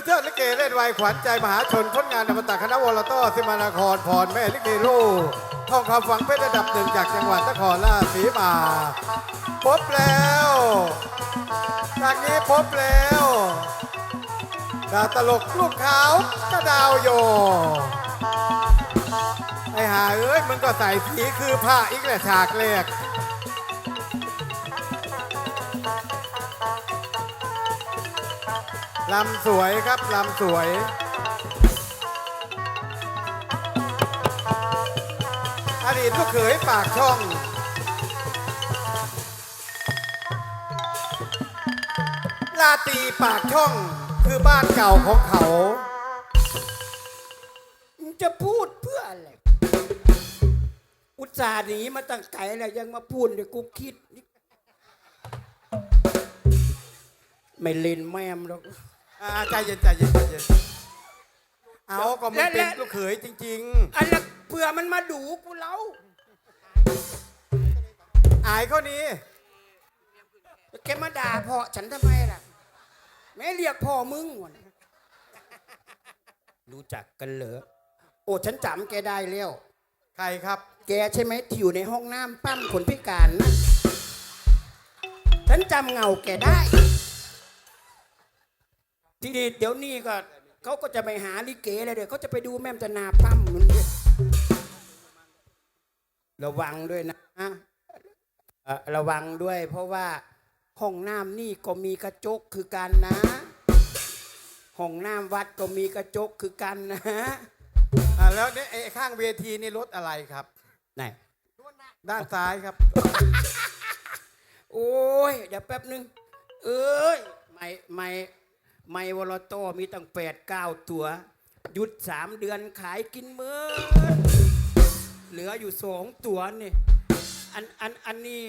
คือเทิดลิเกเล่นไวขวัญใจมหาชนพ้นงานอมตะคณะวรโต้สิมานาครพรแม่ลิเกลูกทองคำฝังเพชรระดับหนึ่งจากจังหวัดนครราชสีมา พบแล้วจากนี้พบแล้วดาตลกลูกขาวก็ดาวโยไอ้ห่าเอ้ยมันก็ใส่ผีคือผ้าอีกแหละฉากแรก ลำสวยครับลำสวย อดีตลูกเขยปากช่อง ลาตีปากช่องคือบ้านเก่าของเขา มึงจะพูดเพื่ออะไร อุตส่าห์หนีมาตั้งไกลแล้วยังมาพูดเดี๋ยวกูคิด ไม่เล่นแม่มหรอก อ่าใจเย็นใจเย็นใจเย็นเอาก็มันเป็นลูกเขยจริง อันละเผื่อมันมาดูกูเล้าๆ อายเขานี้แกมาด่าพ่อฉันทำไมล่ะ แม่เรียกพ่อมึงวะเนี่ยรู้จักกันเหรอโอ้ฉันจำแกได้แล้ว ใครครับ แกใช่ไหมที่อยู่ในห้องน้ำปั้มคนพิการนะฉันจำเงาแกได้ ทีนี้เดี๋ยวนี้ก็เขาก็จะไปหาลิเกเลยเดี๋ยวเขาจะไปดูแม่มจนาปั้มมันด้วยระวังด้วยนะเอ่อระวังด้วย เพราะว่าห้องน้ำนี่ก็มีกระจกคือกันนะ ห้องน้ำวัดก็มีกระจกคือกันนะอ่าแล้วเนี่ยไอ้ข้างเวทีนี่รถอะไรครับ ไหน ด้านซ้ายครับ โอ้ย เดี๋ยวแป๊บนึง เอ้ย ไม่ ไม่ ไม่วอลโตมีตั้งแปดเก้าตัว หยุดสามเดือนขายกินเมื่อเหลืออยู่สองตัวนี่อันอันอันนี้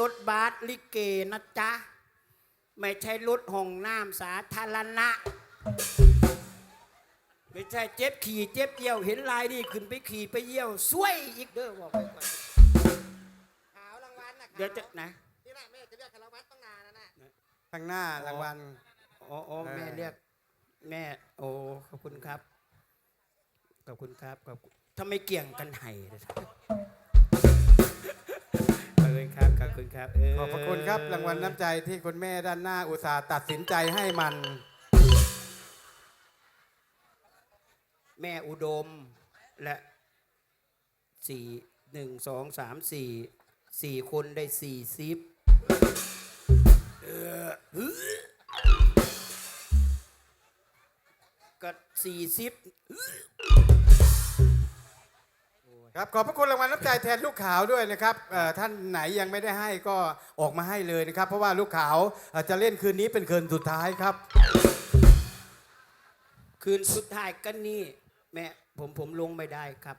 รถบัสลิเกนะจ๊ะ ไม่ใช่รถห้องน้ำสาธารณะ ไม่ใช่เจ็บขี่เจ็บเยี่ยว เห็นลายนี่ขึ้นไปขี่ไปเยี่ยวสวยอีกเด้อบอกไปก่อนขาวรางวัลนะเดี๋ยวจะนะ นี่แหละแม่จะเรียกรางวัลต้องนานนะน่ะข้างหน้ารางวัล อ๋ออ๋อเออแม่เรียก แม่ โอ้ขอบคุณครับ ขอบคุณครับขอบคุณทำไมเกี่ยงกันไห้เลยขอบคุณครับขอบคุณครับเขอบพระคุณครับรางวัลน้ำใจที่คุณแม่ด้านหน้าอุตส่าห์ตัดสินใจให้มัน แม่อุดม และสี่หนึ่งสองสามสี่สี่คนได้สี่ซิปเออ ก็สี่ซิปครับขอบพระคุณรางวัลน้ำใจแทนลูกขาวด้วยนะครับเอ่อท่านไหนยังไม่ได้ให้ก็ออกมาให้เลยนะครับ เพราะว่าลูกขาวเอ่อจะเล่นคืนนี้เป็นคืนสุดท้ายครับ คืนสุดท้ายก็นี่ แม่ผมผมลงไม่ได้ครับ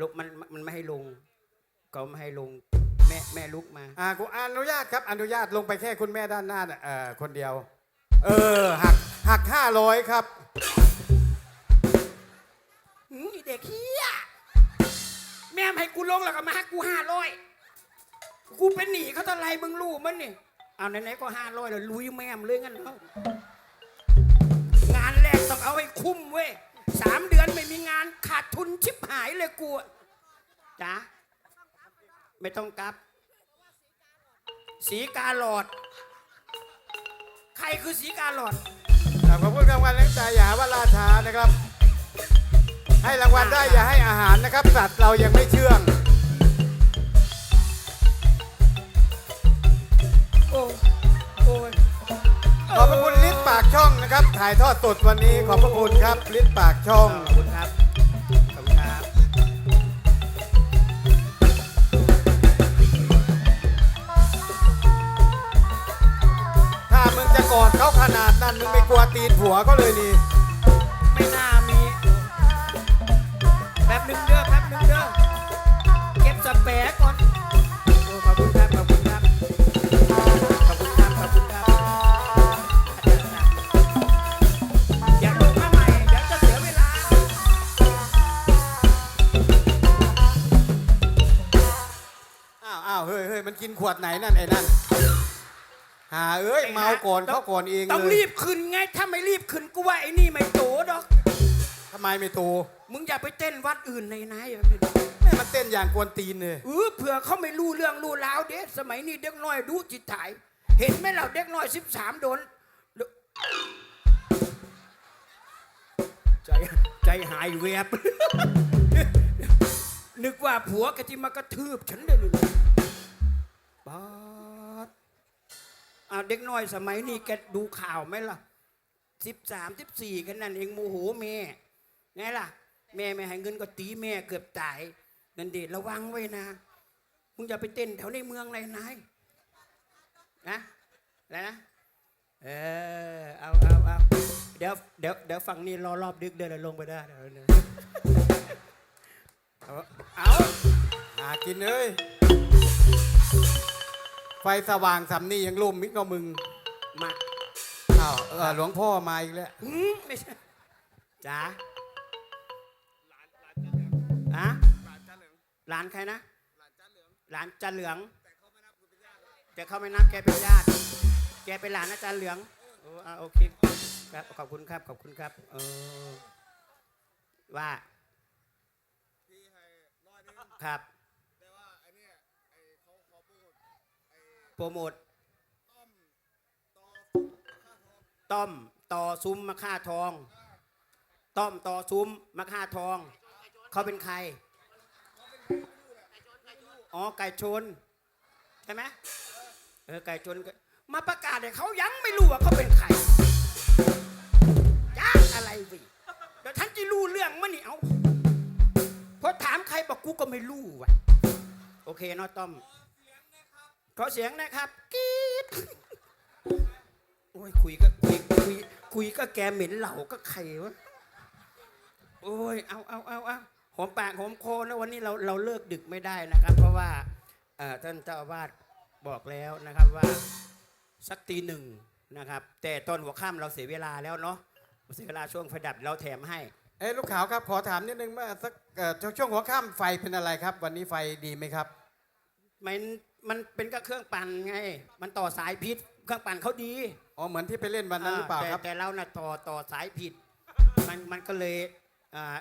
ลงมันมันไม่ให้ลง ก็ไม่ให้ลง แม่แม่ลุกมา อ่ากูอนุญาตครับอนุญาตลงไปแค่คุณแม่ด้านหน้าน่ะเอ่อคนเดียว เออหักหักห้าร้อยครับ ให้กูลงแล้วก็มาห้กูห้าร้อยกูเป็นหนีเขาเท่าไรมึงรู้มันนี่เอาไหนๆก็ห้าร้อยแล้วลุยแม่มเลยงั้นเอางานแรกต้องเอาให้คุ้มเว้ยสามเดือนไม่มีงานขาดทุนชิบหายเลยกูจ้าไม่ต้องกลับ สีกาหลอด ใครคือสีกาหลอดขอบคุณรางวัลน้ำใจอย่าว่าลาชานะครับ ให้รางวัลได้อย่าให้อาหารนะครับ สัตว์เรายังไม่เชื่อง โอ้โอ้ยขอบพระคุณลิศปากช่องนะครับ ถ่ายทอดสดวันนี้ขอบพระคุณครับลิศปากช่อง ขอบคุณครับ ขอบคุณครับ ถ้ามึงจะกอดเขาขนาดนั้นมึงไม่กลัวตีนผัวเขาเลยนี่ ก็บสเปรก่อนโอ้ขอบคุณครับขอบคุณครับขอบคุณครับขอบคุณครับอย่าลงมาใหม่เดี๋ยวจะเสียเวลาอ้าวอ้าวเฮ้ยเฮ้ยมันกินขวดไหนนั่นไอ้นั่นหาเอ้ยไอ้หาเมาก่อนเขาก่อนเองต้องเลยรีบขึ้นไง ถ้าไม่รีบขึ้นกูว่าไอ้นี่ไม่โตดอก ทำไมไม่โตมึงอย่าไปเต้นวัดอื่นในนายแบบนี้แม่มันเต้นอย่างกวนตีนเลยเออเผื่อเขาไม่รู้เรื่องรู้ราวเด็สมัยนี้เด็กน้อยดูจิตถ่าย เห็นไหมเราเด็กน้อยสิบสามโดน ใจใจหายแวบ นึกว่าผัวกะจิมากระทืบฉันเลยเลยบาดอ่าเด็กน้อยสมัยนี้แกดูข่าวไหมล่ะสิบสามสิบสี่กันนั่นเองโมโหแม่ ไงล่ะ แม่ไม่ให้เงินก็ตีแม่เกือบตายนั่นเด็ดระวังไว้นะมึงอย่าไปเต้นแถวในเมืองเลยนายนะอะไรนะเออเอาเอาเอาเดี๋ยวเดี๋ยวเดี๋ยวฝั่งนี้รอรอบดึกเดินลงไปได้เดี๋ยวเดี๋ยวเอาเอาหากินเอ้ยไฟสว่างสำนี่ยังล่มมิกก็มึงมาอ้าวเออหลวงพ่อมาอีกแล้ว หืมไม่ใช่จ๋า หลานใครนะ หลานจันเหลือง แต่เขาไม่นับแกเป็นญาติ แกเป็นหลานอาจารย์เหลืองโอ้อะโอเคครับขอบคุณครับ ขอบคุณครับเออว่าครับโปรโมทต้อมต่อซุ้มมะค่าทอง ต้อมต่อซุ้มมะค่าทอง เขาเป็นใคร อ๋อไก่ชนใช่ไหมเออไก่ชนมาประกาศให้เขายังไม่รู้ว่าเขาเป็นใครจ้าอะไรวิเดี๋ยวท่านจะรู้เรื่องมั้นี่เอาเพราะถามใครบอกกูก็ไม่รู้ว่ะ โอเคเนาะต้อมขอเสียงนะครับกีดโอ้ยคุยก็คุยคุยคุยก็แกเหม็นเหล่าก็ใครวะโอ้ยเอาเอาเอาเอา หอมปากหอมคอนะวันนี้เราเราเลิกดึกไม่ได้นะครับ เพราะว่าเอ่อท่านเจ้าอาวาสบอกแล้วนะครับว่าสักตีหนึ่งนะครับ แต่ตอนหัวค่ำเราเสียเวลาแล้วเนาะเสียเวลาช่วงไฟดับเราแถมให้เอ้ยลูกขาวครับ ขอถามนิดนึงว่าสักเอ่อช่วงหัวค่ำไฟเป็นอะไรครับ วันนี้ไฟดีไหมครับมันมันเป็นก็เครื่องปั่นไง มันต่อสายพิษเครื่องปั่นเขาดีอ๋อเหมือนที่ไปเล่นวันนั้นหรือเปล่าแต่ครับแต่เราน่ะต่อต่อสายผิด มันมันก็เลยอ่า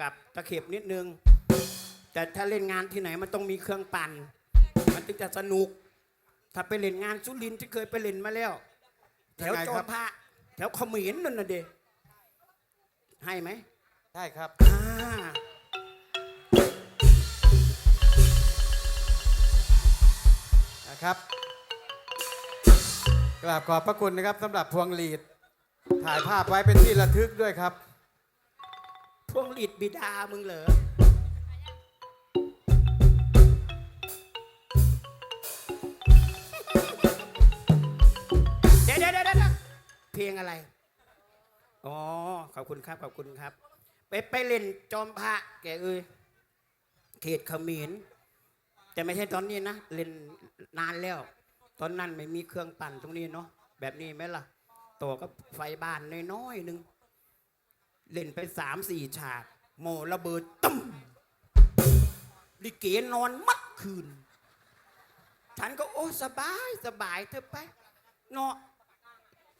กับตะเข็บนิดนึง แต่ถ้าเล่นงานที่ไหนมันต้องมีเครื่องปั่น มันถึงจะสนุก ถ้าไปเล่นงานสุรินทร์ที่เคยไปเล่นมาแล้ว แถวยังไงจอครัมบพระแถวเขมรนั่นน่ะเดให้ไหมได้ครับอ่านะครับกราบขอบพระคุณนะครับสำหรับพวงหลีด ถ่ายภาพไว้เป็นที่ระทึกด้วยครับ พวงหลีดบิดามึงเหรอเดี๋ยวเดี๋ยวเดี๋ยวเดี๋ยวเพลงอะไร อ๋อ ขอบคุณครับ ขอบคุณครับ ไปไปเล่นจอมพระแกเอ้ยเขตเขมรแต่ไม่ใช่ตอนนี้นะ เล่นนานแล้ว ตอนนั้นไม่มีเครื่องปั่นตรงนี้เนาะแบบนี้ไหมล่ะตัวก็ไฟบ้านน้อยๆหนึ่ง เล่นไปสามสี่ฉาก โมระเบิดตึ้มลิเกนอนมัดคืน ฉันก็โอ้สบายสบายเธอไปเนาะ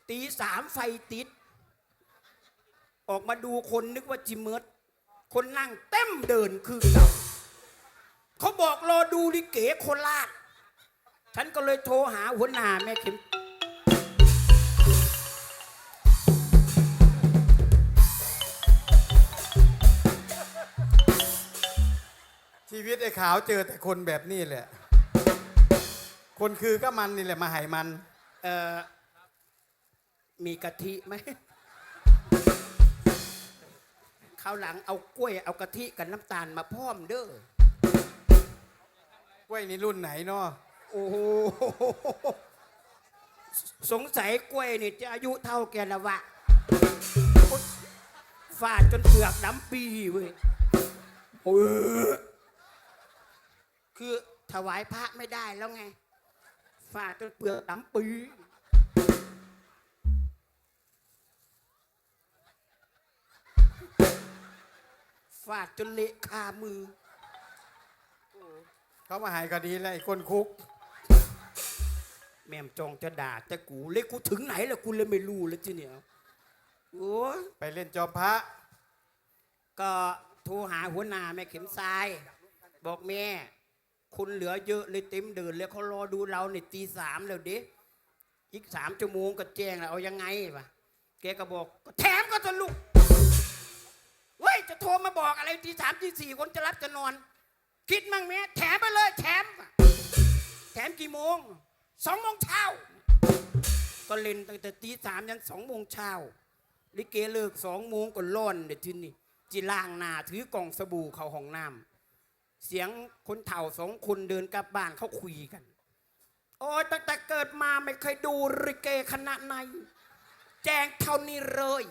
ตีสามไฟติด ออกมาดูคนนึกว่าจิมเมิร์ดคนนั่งเต็มเดินคือเราเขาบอกรอดูลิเกโคราชฉันก็เลยโทรหาหัวหน้าแม่เข็ม ชีวิตไอ้ขาวเจอแต่คนแบบนี้แหละ คนคือก็มันนี่แหละมาใหายมัน เอ่อ มีกะทิไหมข้าวหลังเอากล้วยเอากะทิกับน้ำตาลมาพร้อมเด้อกล้วยนี่รุ่นไหนเนาะโอ้โหสงสัยกล้วยนี่จะอายุเท่าแกละวะฟาดจนเปลือกดำปีเว้ยโอ้ย คือถวายพระไม่ได้แล้วไงฟาดจนเปลือกดำปีฟาดจนเละคามือ เขามาใหายก็ดีแล้วไอ้คนคุก แม่มจองจะด่าแต่กูเลยกูถึงไหนแล้วกูเลยไม่รู้แล้วทีเนี้ยโอ้ยไปเล่นจอมพระ ก็โทรหาหัวหน้าแม่เข็มทราย บอกแม่ คุณเหลือเยอะเลยเต็มเดินเลยเขารอดูเราในตีสามแล้วเด็อีกสามชั่วโมงก็แจ้งแล้วเอายังไงวะแกก็บอกก็แถมก็จะลุกเว้ยจะโทรมาบอกอะไรตีสามตีสี่คนจะรับจะนอน คิดมั่งแม่แถมไปเลยแถมแถมกี่โมงสองโมงเช้าก็เล่นตั้งแต่ตีสามยันสองโมงเช้าลิเกเลิกสองโมงก็ล่อนเด็ดทีนี่จีล่างหนาถือกล่องสบู่เข้าห้องน้ำ เสียงคนเฒ่าสองคนเดินกลับบ้านเขาคุยกัน โอ้ยตั้งแต่เกิดมาไม่เคยดูลิเกคณะไหน แจงเท่านี้เลย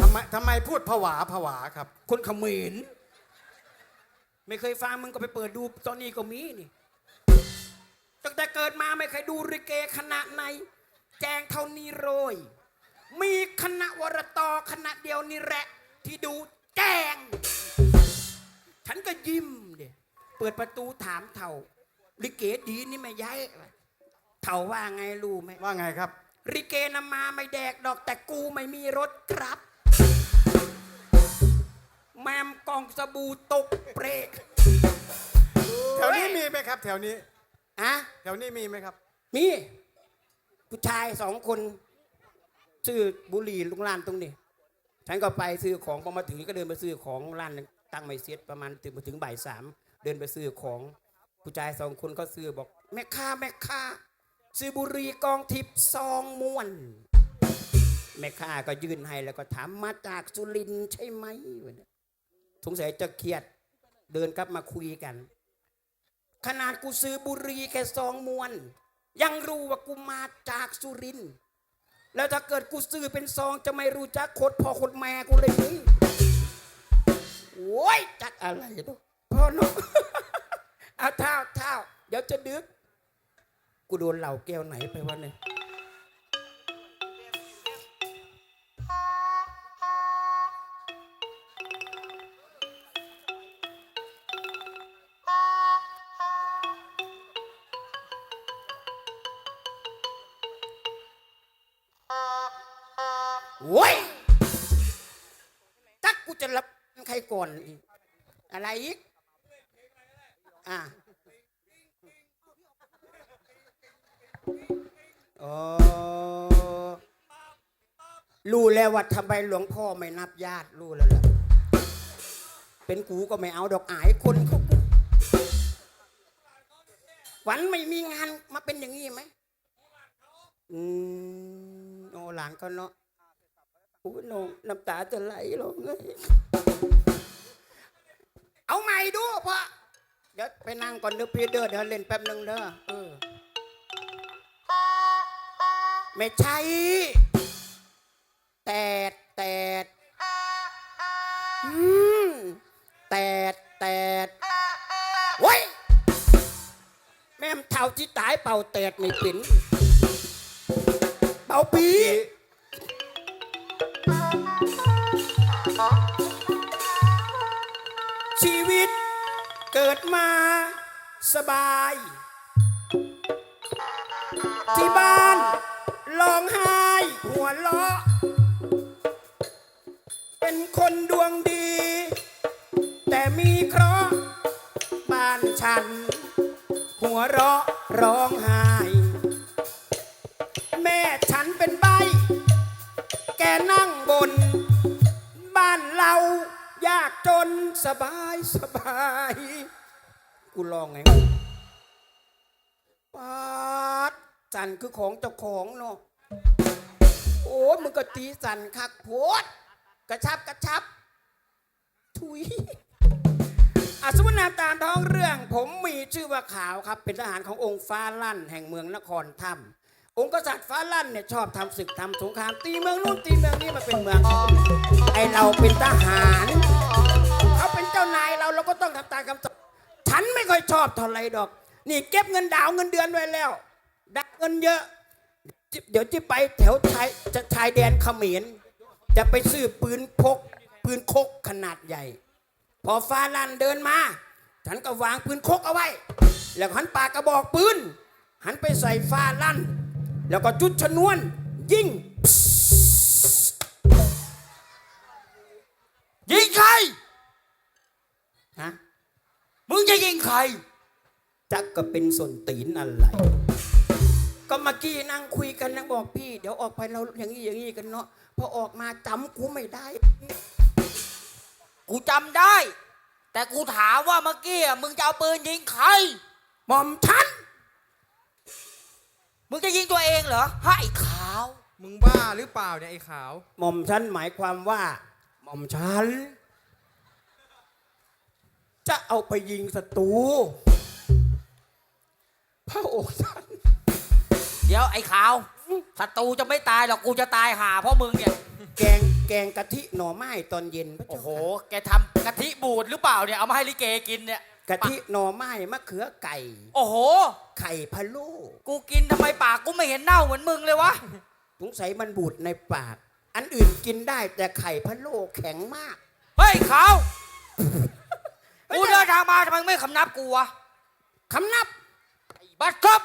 ทำไมทำไมพูดผวาผวาครับ คนเขมรไม่เคยฟังมึงก็ไปเปิดดูตอนนี้ก็มีนี่ตั้งแต่เกิดมาไม่เคยดูริเกคณะไหน แจงเท่านี้เลยมีคณะวรตอคณะเดียวนี่แหละ ที่ดูแจง ฉันก็ยิ้มเดีย เปิดประตูถามเท่า ลิเกดีนี่ไม่ย้ายเท่าว่าไงรู้ไหมว่าไงครับริเกนำมาไม่แดกดอกแต่กูไม่มีรถครับ แมมกองสบู่ตกเปรกแถวนี้มีไหมครับ แถวนี้อะแถวนี้มีไหมครับ มีผู้ชายสองคนซื้อบุหรี่ลุงร้านตรงนี้ ฉันก็ไปซื้อของพอมาถึงก็เดินไปซื้อของร้านตั้งไม่เสร็จประมาณถึงมาถึงบ่ายสามเดินไปซื้อของผู้ชายสองคนก็ซื้อบอก แม่ค้าแม่ค้าซื้อบุรีกองทิพย์ซองม้วน แม่ค้าก็ยื่นให้แล้วก็ถามมาจากสุรินใช่ไหมสงสัยจะเครียดเดินกลับมาคุยกัน ขนาดกูซื้อบุรีแค่ซองมวน ยังรู้ว่ากูมาจากสุรินแล้วถ้าเกิดกูซื้อเป็นซองจะไม่รู้จักคตรพ่อคตรแม่กูเลยนี่โว้ยจักอะไรตัว พ่อเนกเอาเท้าเท้าเดี๋ยวจะดึก กูโดนเหล่าแก้วไหนไปวะเนี่ยโว้ยจักกูจะรับใครก่อนอีกอะไรอีก อะอ๋อรู้แล้วว่าทำไมหลวงพ่อไม่นับญาติรู้แล้วล่ะเป็นกูก็ไม่เอาดอกอายคนเขาวันไม่มีงานมาเป็นอย่างนี้ไหมอืมโอ้หลานก็เนาะโอ้โนน้ำตาจะไหลลงเลย เอาใหม่ดูพ่อเดี๋ยวไปนั่งก่อนเดี๋ยวพี่เด้อเดี๋ยวเล่นแป๊บนึงเด้อเออไม่ใช่แตดแตดอืมแตดแตดโว้ยแม่มเท่าที่ตายเป่าแตดไม่เป็นเป่าปี เกิดมาสบาย ที่บ้านร้องไห้หัวเราะ เป็นคนดวงดี แต่มีเคราะห์บ้านฉัน หัวเราะร้องไห้ แม่ฉันเป็นใบ แกนั่งบน บ้านเรายากจนสบายสบาย กูลองไงปาดสันคือของเจ้าของเนาะโอ้มึงก็ตีสันคักโพดกระชับกระชับทุยอาสมนามตามท้องเรื่อง ผมมีชื่อว่าขาวครับ เป็นทหารขององค์ฟ้าลั่น แห่งเมืองนครธรรม องค์กษัตริย์ฟ้าลั่นเนี่ยชอบทำศึกทำสงครามตีเมืองนู่นตีเมืองนี้มาเป็นเมืองของไอเราเป็นทหารเขาเป็นเจ้านายเราเราก็ต้องทำตามคำสั่ง ฉันไม่ค่อยชอบเท่าไรดอก นี่เก็บเงินดาวเงินเดือนไว้แล้วดักเงินเยอะ เดี๋ยวจะไปแถวชายจะชายแดนเขมรจะไปซื้อปืนพก ปืนคกขนาดใหญ่ พอฟ้าลันเดินมา ฉันก็วางปืนคกเอาไว้ แล้วหันปากกระบอกปืน หันไปใส่ฟ้าลั่น แล้วก็จุดชนวน ยิงยิงใครฮะมึงจะ ยิงใคร จักก็เป็นส่วนตีนอะไร ก็เมื่อกี้นั่งคุยกันนั่งบอกพี่ เดี๋ยวออกไปเราอย่างนี้อย่างนี้กันเนาะ พอออกมาจำกูไม่ได้ กูจำได้ แต่กูถามว่าเมื่อกี้อะมึงจะเอาปืนยิงใคร หม่อมฉัน มึงจะยิงตัวเองเหรอฮะไอ้ขาว มึงบ้าหรือเปล่าเนี่ยไอ้ขาว หม่อมฉันหมายความว่า หม่อมฉัน จะเอาไปยิงศัตรูพระองค์ท่านเดี๋ยวไอ้ขาวศัตรูจะไม่ตายหรอกกูจะตายหาเพราะมึงเนี่ย แกงแกงกะทิหน่อไม้ตอนเย็นพระโอ้เจ้าโห ค่ะแกทำกะทิบูดหรือเปล่าเนี่ย เอามาให้ลิเกกินเนี่ย กะทิหน่อไม้มะเขือไก่ โอ้โห ไข่พะโล้กูกินทำไมปากกูไม่เห็นเน่าเหมือนมึงเลยวะ สงสัยมันบูดในปาก อันอื่นกินได้แต่ไข่พะโล้แข็งมาก เฮ้ยขาว กูเดินทางมาทำไมไม่คำนับกูวะคำนับไอ้บัตรครับ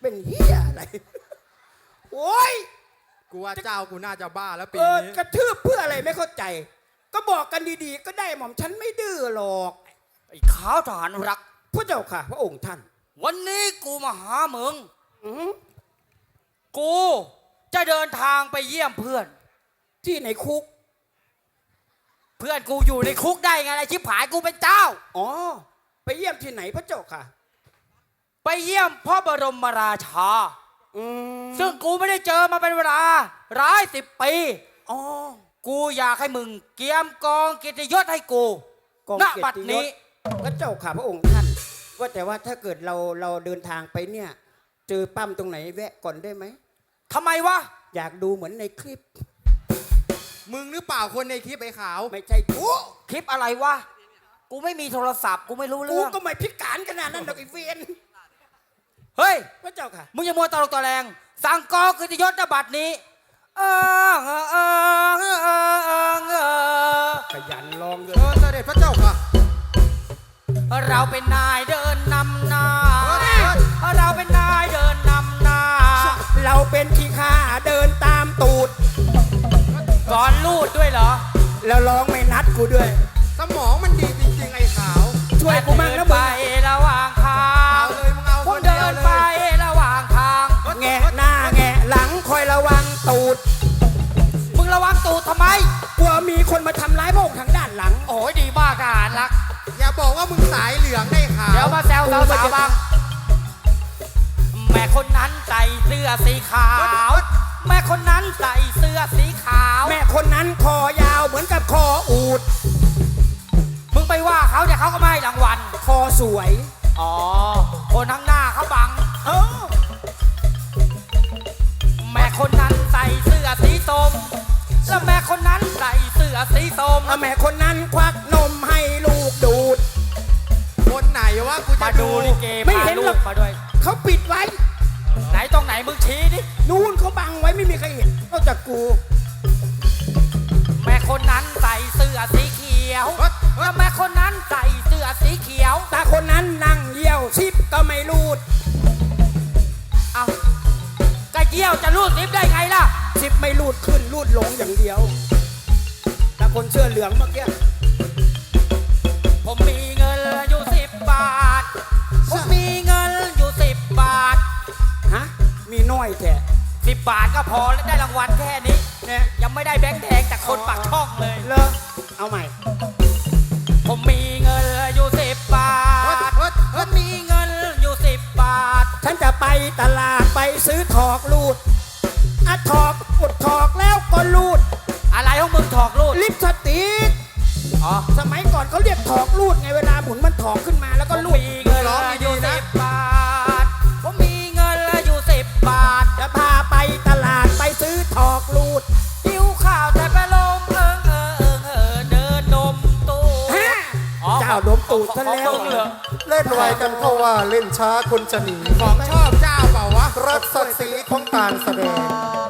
เป็นเฮียอะไร โอ้ยกูว่าเจ้ากูน่าจะบ้าแล้วปีเออนี้ กระทืบเพื่ออะไรไม่เข้าใจ ก็บอกกันดีๆ ก็ได้หม่อมฉันไม่ดื้อหรอก ไอ้ขาวทหารรัก พระเจ้าค่ะ พระองค์ท่าน วันนี้กูมาหามึง อือกูจะเดินทางไปเยี่ยมเพื่อน ที่ในคุก เพื่อนกูอยู่ในคุกได้ไงไอ้ชิบหายกูเป็นเจ้า อ๋อ ไปเยี่ยมที่ไหนพระเจ้าค่ะ ไปเยี่ยมพ่อบรมราชา อืมซึ่งกูไม่ได้เจอมาเป็นเวลาร้ายสิบปี อ๋อกูอยากให้มึงเกียมกองเกียรติยศให้กูกองณเกียบัดรติยนี้ศพระเจ้าค่ะพระองค์ท่าน ว่าแต่ว่าถ้าเกิดเราเราเดินทางไปเนี่ย เจอปั้มตรงไหนแวะก่อนได้ไหม ทำไมวะ อยากดูเหมือนในคลิป มึงหรือเปล่าคนในคลิปไอ้ขาว ไม่ใช่กูคลิปอะไรวะ กูไม่มีโทรศัพท์ กูไม่รู้กูเรื่อง ก็ไม่พิการขนาดนั้นดอกไอ้เวียนเฮ้ย พระเจ้าค่ะ มึงอย่ามัวตลกตะแรง สั่งกองเกียรติยศณบัดนี้เออเออเออเออเออเออ ขยันลองเลยเชิญเสด็จพระเจ้าค่ะ เราเป็นนายเดินนำหน้า เฮ้ย เราเป็นนายเดินนำหน้า เราเป็นขี้ข้าเดินตามตูด ก่อนลูดด้วยเหรอ แล้วร้องไม่นัดกูด้วย สมองมันดีจริงๆ ไอ้ขาว ช่วยกูมั่งนะเดิมึไปงระหว่างทาเอางเลยมึงเอาผคมนเดีเดิยวนเลยไประหว่างทางแงะหน้าแงะหลังคอยระวังตูดมึงระวังตูดทำไม กลัวมีคนมาทำร้ายพระองค์ทางด้านหลัง โอ้ยดีมากทหารรัก อย่าบอกว่ามึงสายเหลืองไอ้ขาวเดี๋ยวมาแซวกูสาวไม่สาวจะบ้างแม่คนนั้นใส่เสื้อสีขาว แม่คนนั้นใส่เสื้อสีขาว แม่คนนั้นคอยาวเหมือนกับคออูด มึงไปว่าเขาเดี๋ยวเขาก็ไม่ให้รางวัล คอสวย อ๋อ คนข้างหน้าเขาบัง เออ แม่คนนั้นใส่เสื้อสีส้มแล้วแม่คนนั้นใส่เสื้อสีส้มแล้วแม่คนนั้นควักนมให้ลูกดูด คนไหนวะกูจะมาดูดูลิเกไม่พาเห็นลูหรอกกมาด้วย เขาปิดไว้ไห นตรงไหนมึงชี้ดิ นู่นเขาบังไว้ไม่มีใครเห็นนอกจากกู แม่คนนั้นใส่เสื้อสีเขียวเฮ้ยเฮ้แล้ยวแม่คนนั้นใส่เสื้อสีเขียว ตาคนนั้นนั่งเยี่ยวชิปก็ไม่รูด เอากระเยี่ยวจะรูดซิปได้ไงล่ะ ชิปไม่รูดขึ้นรูดลงอย่างเดียว ตาคนเสื้อเหลืองเมื่อกี้ ผมมี มีน้อยแท้สิบบาทก็พอแล้วได้รางวัลแค่นี้ เนี่ยยังไม่ได้แบงค์แดงจากคนปากช่องเลย เลอเอาใหม่ ผมมีเงินอยู่สิบบาเฮ้ยทเฮ้ยผเฮ้ยมมีเงินอยู่สิบบาท ฉันจะไปตลาดไปซื้อถอกรูดอะถอกอุดถอกแล้วก็รูด อะไรของมึงถอกรูด ลิปสติกอ๋อ สมัยก่อนเขาเรียกถอกรูดไงเวลาหมุนมันถอกขึ้นมาแล้วผก็มรูดมีเงินอยู่สิบบาท ตูดซะแล้วเหรอเล่นไวกันเพราะว่าเล่นช้าคนจะหนีของชอบเจ้าเปล่าวะรักศักดิ์ศรีของการแสดง